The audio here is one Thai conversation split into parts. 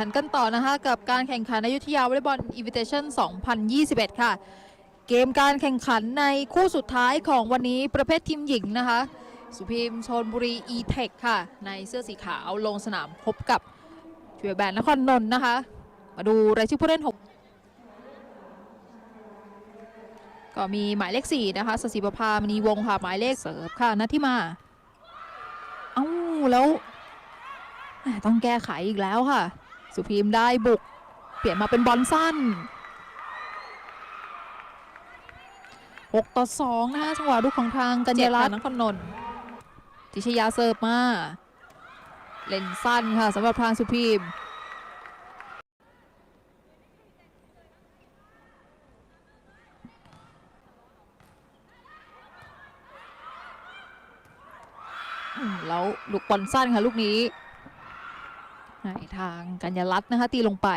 ขันกันต่อนะคะกับการแข่งขันอยุธยาวอลเลย์บอลอิ v วิเ t ชัน2021 ค่ะ เกมการแข่งขันในคู่สุดท้ายของวันนี้ประเภททีมหญิงนะคะ สุพิมชนบุรี e-tech ค่ะ ในเสื้อสีขาวลงสนามพบกับเทียแบนนครนนท์นะคะ มาดูรายชื่อผู้เล่น 6 ก็มีหมายเลข 4 นะคะสศิประภามณีวงค่ะ หมายเลขเสิร์ฟค่ะนัทธิมา เอ้า แล้วต้องแก้ไขอีกแล้วค่ะ สุพีมได้บุก เปลี่ยนมาเป็นบอลสั้น 6 ต่อ 2 นะคะจังหวะลูกของทางกัญญารัตน์นครนนท์ทิชยาเสิร์ฟมา เล่นสั้นค่ะสำหรับทางสุพีมอืมแล้วลูกบอลสั้นค่ะลูกนี้ให้ ทางกัญญารัตน์นะคะตีลงไป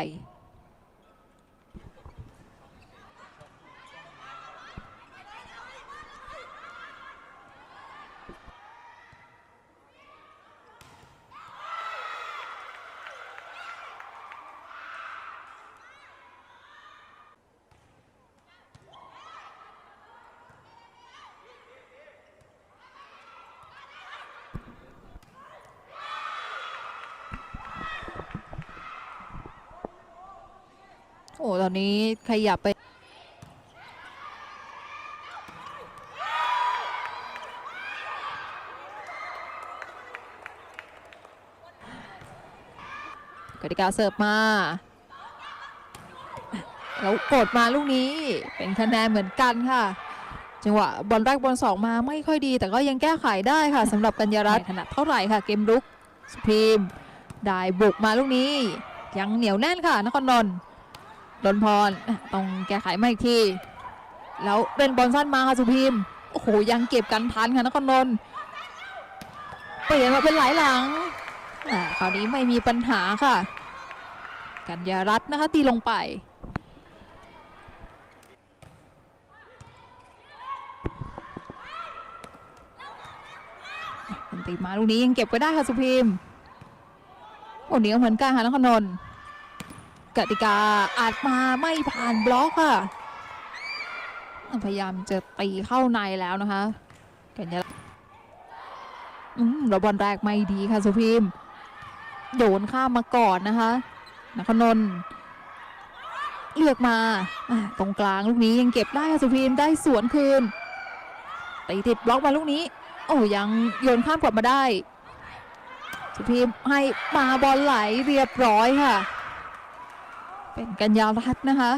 อ้ตอนนี้ขยับไปกติกาเสิร์ฟมาแล้วกดมาลูกนี้เป็นคะแนนเหมือนกันค่ะ จังหวะบอลแรกบอลสองมาไม่ค่อยดี แต่ก็ยังแก้ไขได้ค่ะสำหรับกัญญารัตน์ถนัดเท่าไหร่ค่ะ เกมรุกสุพีมได้บุกมาลูกนี้ ยังเหนียวแน่นค่ะนครนนท์ ดนพรต้องแก้ไขมาอีกที แล้วเล่นบอลสั้นมาค่ะสุพีมโอ้โหยังเก็บกันทันค่ะนครนนท์เปลี่ยนมาเป็นหลายหลังคราวนี้ไม่มีปัญหาค่ะ กัญญารัตน์นะคะตีลงไปตีมาลูกนี้ยังเก็บไว้ได้ค่ะสุพีมโอ้เหนียวเหมือนกันค่ะนครนนท์ กติกาอาจมาไม่ผ่านบล็อกค่ะพยายามจะตีเข้าในแล้วนะคะกัญญาอืมล้วบอลแรกไม่ดีค่ะสุพีมโยนข้ามมาก่อนนะคะนคนนเลือกมาตรงกลางลูกนี้ยังเก็บได้ค่ะสุพีมได้สวนคืนตีติดบล็อกมาลูกนี้ โอ้ยังโยนข้ามกลับมาได้ สุพีมให้มาบอลไหลเรียบร้อยค่ะ เป็นกั